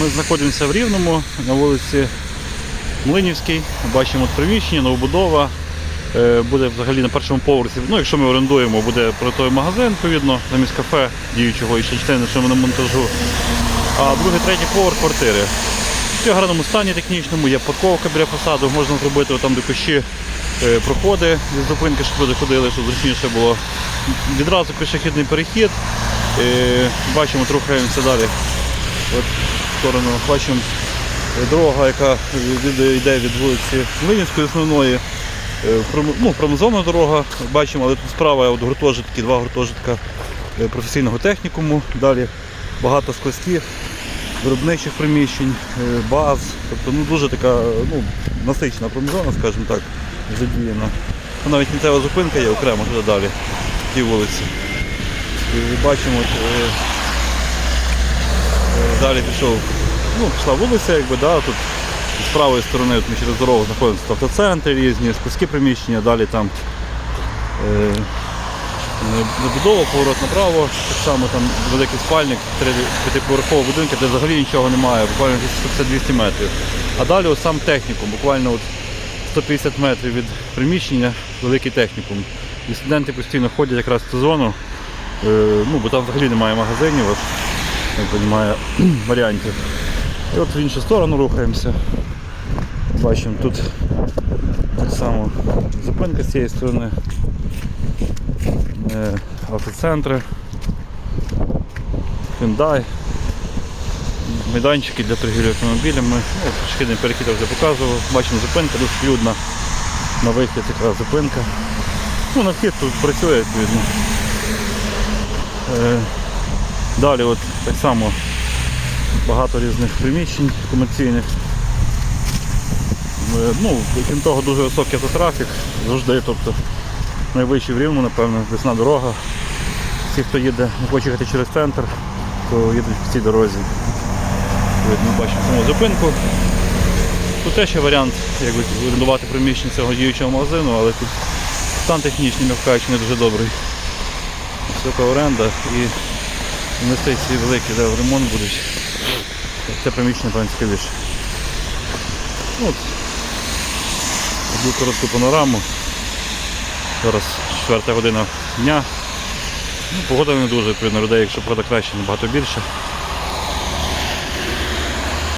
Ми знаходимося в Рівному на вулиці Млинівській. Бачимо приміщення, новобудова. Е, Буде взагалі на першому поверсі. Ну, якщо ми орендуємо, буде продуктовий магазин, відповідно, замість кафе діючого і ще частини, що ми на монтажу. А другий, третій поверх квартири. В гарному стані технічному, є парковка біля фасаду, можна зробити там, де кущі е, проходи від зупинки, щоб люди ходили, щоб зручніше було. Відразу пішохідний перехід. Е, Бачимо, рухаємося далі. От сторону бачимо дорога, яка йде від вулиці Млинівської основної. Е, Ну, промзонна дорога, бачимо, але тут справа от гуртожитки, два гуртожитка е, професійного технікуму. Далі багато складських, виробничих приміщень, е, баз. Тобто ну, дуже така ну, насичена промзона, скажімо так, задіяна. Ну, Навіть кінцева зупинка є окремо туди далі, в тій вулиці. І бачимо, от, далі пішов, ну, пішла вулиця, якби, да, тут з правої сторони от ми через дорогу знаходимося автоцентри різні, складські приміщення, далі там е, поворот направо, так само там великий спальник, три п'ятиповерхового будинку, де взагалі нічого немає, буквально 150-200 метрів. А далі ось сам технікум, буквально от 150 метрів від приміщення, великий технікум. І студенти постійно ходять якраз в цю зону, е, ну, бо там взагалі немає магазинів, от, як немає варіантів. І от в іншу сторону рухаємося. Бачимо тут так само зупинка з цієї сторони е, автоцентри, Hyundai, майданчики для торгівлі автомобілями. Ну, пішохідний перехід вже показував. Бачимо зупинка, досить людна. На вихід якраз зупинка. Ну, на вхід тут працює відповідно. Далі от так само багато різних приміщень комерційних. Е, Ну, крім того, дуже високий автотрафік завжди, тобто найвищий в Рівну, напевно, весна дорога. Всі, хто їде, не хоче їхати через центр, то їдуть по цій дорозі. Видно, бачимо саму зупинку. Тут теж є варіант, якби орендувати приміщення цього діючого магазину, але тут стан технічний, м'яко кажучи, не дуже добрий. Висока оренда і інвестиції великі, де в ремонт будуть. Це приміщення певно, цікавіше. Ну, От. Одну коротку панораму. Зараз 4 година дня. Ну, погода не дуже, відповідно, людей, якщо правда краще, набагато більше.